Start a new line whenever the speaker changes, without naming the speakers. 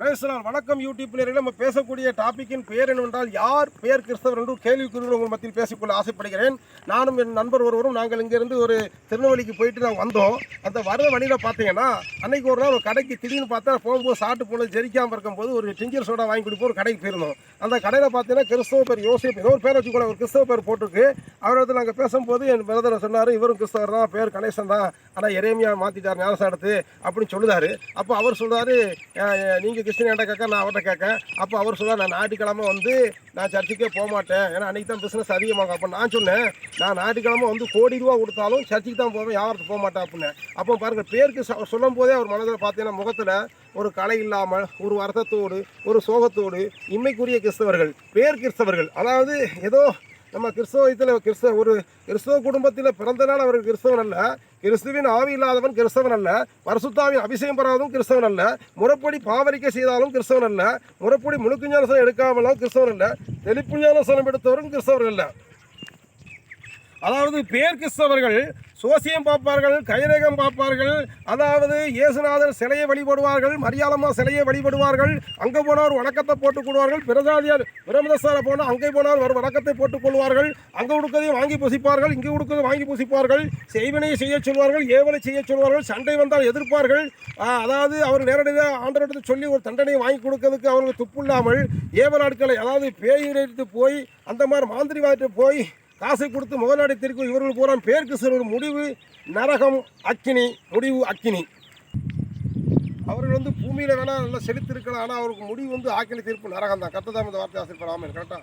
பிரேசலால் வணக்கம். யூடியூப் நேரில் நம்ம பேசக்கூடிய டாப்பிக்கின் பெயர் என்னவென்றால் யார் பெயர் கிறிஸ்தவர் என்று கேள்விக்குறிகள் உங்கள் மத்தியில் பேசிக்கொள்ள ஆசைப்படுகிறேன். நானும் என் நண்பர் ஒருவரும் நாங்கள் இங்கிருந்து ஒரு திருநெல்வேலிக்கு போயிட்டு நாங்கள் வந்தோம். அந்த வர வழியில் பார்த்தீங்கன்னா அன்னைக்கு ஒரு நாள் ஒரு கடைக்கு திடீர்னு பார்த்தா போகும்போது சாப்பிட்டு போனது ஜெரிக்காமல் இருக்கும்போது ஒரு டிஞ்சர் சோடா வாங்கி கொடுப்போம் ஒரு கடைக்கு போயிருந்தோம். அந்த கடையில் பார்த்தீங்கன்னா கிறிஸ்தவ பேர் யோசிப் ஏதோ ஒரு பேர் வச்சுக்கோங்க ஒரு கிறிஸ்தவ பேர் போட்டிருக்கு. அவரது நாங்கள் பேசும்போது என் பிரதர் சொன்னார் இவரும் கிறிஸ்தவர் தான் பேர் கணேசன் தான். ஆனால் எரேமியா மாற்றிட்டார் ஞானசாடத்து அப்படின்னு சொல்லுதாரு. அப்போ அவர் சொல்கிறார் நீங்கள் கிறிஸ்டின் கேட்க நான் அவர்கிட்ட கேட்கேன் அப்போ அவர் சொல்ல நான் ஞாயிற்றுக்கிழமை வந்து நான் சர்ச்சுக்கே போக மாட்டேன். ஏன்னா அன்றைக்கி தான் பிஸ்னஸ் அதிகமாகும். அப்போ நான் சொன்னேன் நான் ஞாயிற்றுக்கிழமை வந்து கோடி ரூபா கொடுத்தாலும் சர்ச்சுக்கு தான் போவேன் யாருக்கு போக மாட்டேன் அப்படின்னு. அப்போ பாருங்கள் பேருக்கு சொல்லும் போதே அவர் மனதில் பார்த்தீங்கன்னா முகத்தில் ஒரு கலை இல்லாமல் ஒரு வருத்தத்தோடு ஒரு சோகத்தோடு இம்மைக்குரிய கிறிஸ்தவர்கள் பேர் கிறிஸ்தவர்கள் அதாவது ஏதோ நம்ம கிறிஸ்தவத்தில் கிறிஸ்தவ ஒரு கிறிஸ்தவ குடும்பத்தில் பிறந்தனால் அவர் கிறிஸ்தவன் அல்ல கிறிஸ்துவின் ஆவி இல்லாதவன் கிறிஸ்தவன் அல்ல பரசுத்தாவின் அபிஷேகம் பெறாதவன் கிறிஸ்தவன் அல்ல முறப்படி பாவரிக்கை செய்தாலும் கிறிஸ்தவன் அல்ல முறப்படி முழுக்கு ஞானசனம் எடுக்காமலும் கிறிஸ்தவன் அல்ல தெளிப்பு ஞானசனம் எடுத்தவரும் கிறிஸ்தவர்கள் அல்ல. அதாவது பேர் கிறிஸ்தவர்கள் சோசியம் பார்ப்பார்கள் கைரேகம் பார்ப்பார்கள் அதாவது இயேசுநாதர் சிலையை வழிபடுவார்கள் மரியாதம்மா சிலையை வழிபடுவார்கள் அங்கே போனவர் வணக்கத்தை போட்டுக் கொள்வார்கள் பிரதாதியார் பிரமதசார போனால் அங்கே போனால் ஒரு வணக்கத்தை போட்டுக் கொள்வார்கள் அங்கே கொடுக்கதையும் வாங்கி புசிப்பார்கள் இங்கே கொடுக்கதை வாங்கி புசிப்பார்கள் செய்வினையை செய்ய சொல்வார்கள் ஏவலை செய்ய சொல்வார்கள் சண்டை வந்தால் எதிர்ப்பார்கள். அதாவது அவர் நேரடியாக ஆண்டவரிடத்தில் சொல்லி ஒரு தண்டனையை வாங்கி கொடுக்கறதுக்கு அவர்களுக்கு துப்பு இல்லாமல் ஏவல் ஆட்களை அதாவது பேயிட்டு போய் அந்த மாதிரி மாந்திரிவாதிட்டு போய் காசை கொடுத்து முதலாளி திருக்கும் இவர்கள் பூரா பேருக்கு செல்வது முடிவு நரகம் அக்கினி முடிவு அக்கினி. அவர்கள் வந்து பூமியில் வேணால் நல்லா செலுத்திருக்கலாம் ஆனால் அவருக்கு முடிவு வந்து ஆக்கினி தீர்ப்பு நரகம் தான் கத்ததாம இந்த வார்த்தை ஆசிரியர் கரெக்டாக